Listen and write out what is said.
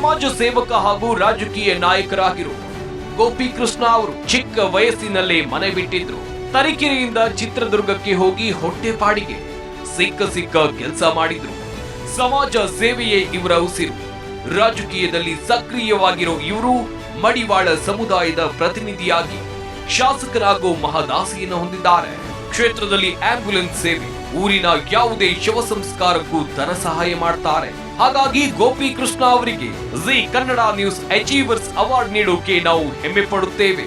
ಸಮಾಜ ಸೇವಕ ಹಾಗೂ ರಾಜಕೀಯ ನಾಯಕರಾಗಿರು. ಗೋಪಿಕೃಷ್ಣ ಅವರು ಚಿಕ್ಕ ವಯಸ್ಸಿನಲ್ಲೇ ಮನೆ ಬಿಟ್ಟಿದ್ರು. ತರೀಕೆರೆಯಿಂದ ಚಿತ್ರದುರ್ಗಕ್ಕೆ ಹೋಗಿ ಹೊಟ್ಟೆಪಾಡಿಗೆ ಸಿಕ್ಕ ಸಿಕ್ಕ ಕೆಲಸ ಮಾಡಿದ್ರು. ಸಮಾಜ ಸೇವೆಯೇ ಇವರ ಉಸಿರು. ರಾಜಕೀಯದಲ್ಲಿ ಸಕ್ರಿಯವಾಗಿರೋ ಇವರು ಮಡಿವಾಳ ಸಮುದಾಯದ ಪ್ರತಿನಿಧಿಯಾಗಿ ಶಾಸಕರಾಗೋ ಮಹದಾಸಿಯನ್ನು ಹೊಂದಿದ್ದಾರೆ. ಕ್ಷೇತ್ರದಲ್ಲಿ ಆಂಬ್ಯುಲೆನ್ಸ್ ಸೇವೆ ಊರಿನ ಯಾವುದೇ ಶವ ಸಂಸ್ಕಾರಕ್ಕೂ ಧನ ಸಹಾಯ ಮಾಡ್ತಾರೆ. ಹಾಗಾಗಿ ಗೋಪಿ ಕೃಷ್ಣ ಅವರಿಗೆ Zee Kannada news achievers award ನೀಡೋಕೆ ನಾವು ಹೆಮ್ಮೆ ಪಡುತ್ತೇವೆ.